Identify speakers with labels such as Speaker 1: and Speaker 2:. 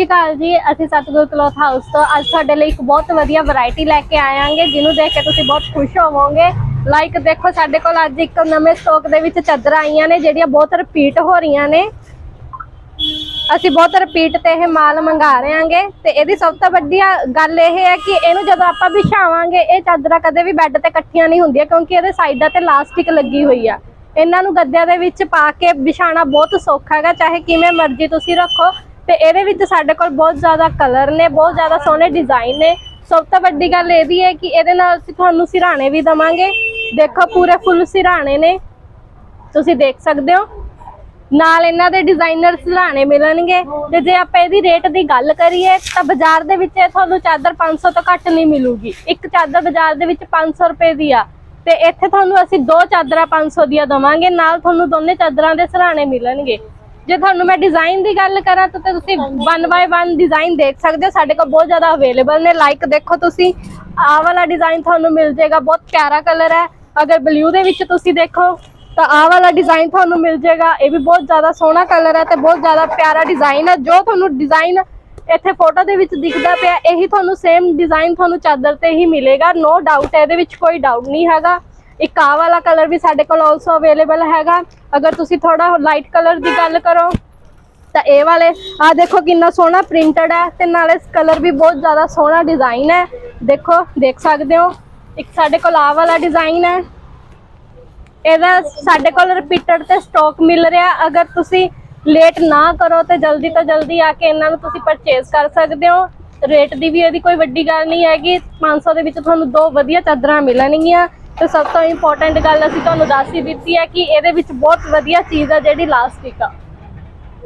Speaker 1: ਸ਼੍ਰੀ ਅਕਾਲ ਜੀ, ਅਸੀਂ ਸਤਗੁਰ ਕਲੋਥ ਹਾਊਸ ਤੋਂ ਅੱਜ ਤੁਹਾਡੇ ਲਈ ਇੱਕ ਬਹੁਤ ਵਧੀਆ ਵੈਰਾਈਟੀ ਲੈ ਕੇ ਆਏ ਜਿਹਨੂੰ ਦੇਖ ਕੇ ਤੁਸੀਂ ਬਹੁਤ ਖੁਸ਼ ਹੋਵੋਗੇ। ਲਾਈਕ ਦੇਖੋ, ਸਾਡੇ ਕੋਲ ਅੱਜ ਇੱਕ ਨਵੇਂ ਸਟਾਕ ਦੇ ਵਿੱਚ ਚਾਦਰਾਂ ਆਈਆਂ ਨੇ, ਜਿਹੜੀਆਂ ਬਹੁਤ ਰਿਪੀਟ ਹੋ ਰਹੀਆਂ ਨੇ। ਅਸੀਂ ਬਹੁਤ ਰਿਪੀਟ ਤੇ ਇਹ ਮਾਲ ਮੰਗਾ ਰਹੇ ਆਂਗੇ ਤੇ ਇਹਦੀ ਸਭ ਤੋਂ ਵੱਡੀ ਗੱਲ ਇਹ ਹੈ ਕਿ ਇਹਨੂੰ ਜਦੋਂ ਆਪਾਂ ਵਿਛਾਵਾਂਗੇ, ਇਹ ਚਾਦਰਾਂ ਕਦੇ ਵੀ ਬੈੱਡ ਤੇ ਇਕੱਠੀਆਂ ਨਹੀਂ ਹੁੰਦੀਆਂ, ਕਿਉਂਕਿ ਇਹਦੇ ਸਾਈਡਾਂ ਤੇ ਲਾਸਟਿਕ ਲੱਗੀ ਹੋਈ ਆ। ਇਹਨਾਂ ਨੂੰ ਗੱਦਿਆਂ ਦੇ ਵਿੱਚ ਪਾ ਕੇ ਵਿਛਾਣਾ ਬਹੁਤ ਸੌਖਾ ਹੈਗਾ, ਚਾਹੇ ਕਿਵੇਂ ਮਰਜ਼ੀ ਤੁਸੀਂ ਰੱਖੋ। ਤੇ ਇਹਦੇ ਵਿੱਚ ਸਾਡੇ ਕੋਲ ਬਹੁਤ ਜ਼ਿਆਦਾ ਕਲਰ ਨੇ, ਬਹੁਤ ਜ਼ਿਆਦਾ ਸੋਹਣੇ ਡਿਜ਼ਾਈਨ ਨੇ। ਸਭ ਤੋਂ ਵੱਡੀ ਗੱਲ ਇਹ ਵੀ ਹੈ ਕਿ ਇਹਦੇ ਨਾਲ ਅਸੀਂ ਤੁਹਾਨੂੰ ਸਿਰਾਣੇ ਵੀ ਦਵਾਂਗੇ। ਦੇਖੋ ਪੂਰੇ ਫੁੱਲ ਸਿਰਾਣੇ ਨੇ। ਤੁਸੀਂ ਦੇਖ ਸਕਦੇ ਹੋ। ਨਾਲ ਇਹਨਾਂ ਦੇ ਡਿਜ਼ਾਈਨਰ ਸਿਰਹਾਣੇ ਮਿਲਣਗੇ। ਤੇ ਜੇ ਆਪਾਂ ਇਹਦੀ ਰੇਟ ਦੀ ਗੱਲ ਕਰੀਏ, ਤਾਂ ਬਾਜ਼ਾਰ ਦੇ ਵਿੱਚ ਇਹ ਤੁਹਾਨੂੰ ਚਾਦਰ 500 ਤੋਂ ਘੱਟ ਨਹੀਂ ਮਿਲੂਗੀ। ਇੱਕ ਚਾਦਰ ਬਾਜ਼ਾਰ ਦੇ ਵਿੱਚ 500 ਰੁਪਏ ਦੀ ਆ। ਤੇ ਇੱਥੇ ਤੁਹਾਨੂੰ ਅਸੀਂ ਦੋ ਚਾਦਰਾਂ 500 ਦੀਆਂ ਦਵਾਂਗੇ। ਨਾਲ ਤੁਹਾਨੂੰ ਦੋਨੇ ਚਾਦਰਾਂ ਦੇ ਸਿਰਹਾਣੇ ਮਿਲਣਗੇ। ਜੇ ਤੁਹਾਨੂੰ ਮੈਂ ਡਿਜ਼ਾਈਨ ਦੀ ਗੱਲ ਕਰਾਂ ਤਾਂ ਤੁਸੀਂ 1 ਬਾਏ 1 ਡਿਜ਼ਾਈਨ ਦੇਖ ਸਕਦੇ ਹੋ। ਸਾਡੇ ਕੋਲ ਬਹੁਤ ਜ਼ਿਆਦਾ ਅਵੇਲੇਬਲ ਨੇ। ਲਾਈਕ ਦੇਖੋ ਤੁਸੀਂ, ਆਹ ਵਾਲਾ ਡਿਜ਼ਾਈਨ ਤੁਹਾਨੂੰ ਮਿਲ ਜਾਏਗਾ। ਬਹੁਤ ਪਿਆਰਾ ਕਲਰ ਹੈ। ਅਗਰ ਬਲੂ ਦੇ ਵਿੱਚ ਤੁਸੀਂ ਦੇਖੋ, ਤਾਂ ਆਹ ਵਾਲਾ ਡਿਜ਼ਾਈਨ ਤੁਹਾਨੂੰ ਮਿਲ ਜਾਏਗਾ। ਇਹ ਵੀ ਬਹੁਤ ਜ਼ਿਆਦਾ ਸੋਹਣਾ ਕਲਰ ਹੈ ਤੇ ਬਹੁਤ ਜ਼ਿਆਦਾ ਪਿਆਰਾ ਡਿਜ਼ਾਈਨ ਹੈ। ਜੋ ਤੁਹਾਨੂੰ ਡਿਜ਼ਾਈਨ ਇੱਥੇ ਫੋਟੋ ਦੇ ਵਿੱਚ ਦਿਖਦਾ ਪਿਆ, ਇਹੀ ਤੁਹਾਨੂੰ ਸੇਮ ਡਿਜ਼ਾਈਨ ਤੁਹਾਨੂੰ ਚਾਦਰ ਤੇ ਹੀ ਮਿਲੇਗਾ। ਨੋ ਡਾਊਟ ਇਹਦੇ ਵਿੱਚ ਕੋਈ ਡਾਊਟ ਨਹੀਂ ਹੈਗਾ। ਇੱਕ ਆ ਵਾਲਾ ਕਲਰ ਵੀ ਸਾਡੇ ਕੋਲ ਆਲਸੋ ਅਵੇਲੇਬਲ ਹੈਗਾ। ਅਗਰ ਤੁਸੀਂ ਥੋੜਾ ਲਾਈਟ ਕਲਰ ਦੀ ਗੱਲ ਕਰੋ, ਤਾਂ ਇਹ ਵਾਲੇ ਆ ਦੇਖੋ ਕਿੰਨਾ ਸੋਹਣਾ ਪ੍ਰਿੰਟਡ ਹੈ ਤੇ ਨਾਲੇ ਕਲਰ ਵੀ ਬਹੁਤ ਜ਼ਿਆਦਾ ਸੋਹਣਾ ਡਿਜ਼ਾਈਨ ਹੈ। ਦੇਖੋ, ਦੇਖ ਸਕਦੇ ਹੋ, ਇੱਕ ਸਾਡੇ ਕੋਲ ਆ ਵਾਲਾ ਡਿਜ਼ਾਈਨ ਹੈ। ਇਹਦਾ ਸਾਡੇ ਕੋਲ ਰਿਪੀਟਡ ਤੇ ਸਟਾਕ ਮਿਲ ਰਿਹਾ। ਅਗਰ ਤੁਸੀਂ ਲੇਟ ਨਾ ਕਰੋ ਤੇ ਜਲਦੀ ਤੋਂ ਜਲਦੀ ਆ ਕੇ ਇਹਨਾਂ ਨੂੰ ਤੁਸੀਂ ਪਰਚੇਸ ਕਰ ਸਕਦੇ ਹੋ। ਰੇਟ ਦੀ ਵੀ ਇਹਦੀ ਕੋਈ ਵੱਡੀ ਗੱਲ ਨਹੀਂ ਹੈਗੀ। 500 ਦੇ ਵਿੱਚ ਤੁਹਾਨੂੰ ਦੋ ਵਧੀਆ ਚਾਦਰਾਂ ਮਿਲਣਗੀਆਂ। ਤੇ ਸਭ ਤੋਂ ਇੰਪੋਰਟੈਂਟ ਗੱਲ ਅਸੀਂ ਤੁਹਾਨੂੰ ਦੱਸ ਹੀ ਦਿੱਤੀ ਹੈ ਕਿ ਇਹਦੇ ਵਿੱਚ ਬਹੁਤ ਵਧੀਆ ਚੀਜ਼ ਆ ਜਿਹੜੀ ਲਾਸਟਿਕ ਆ।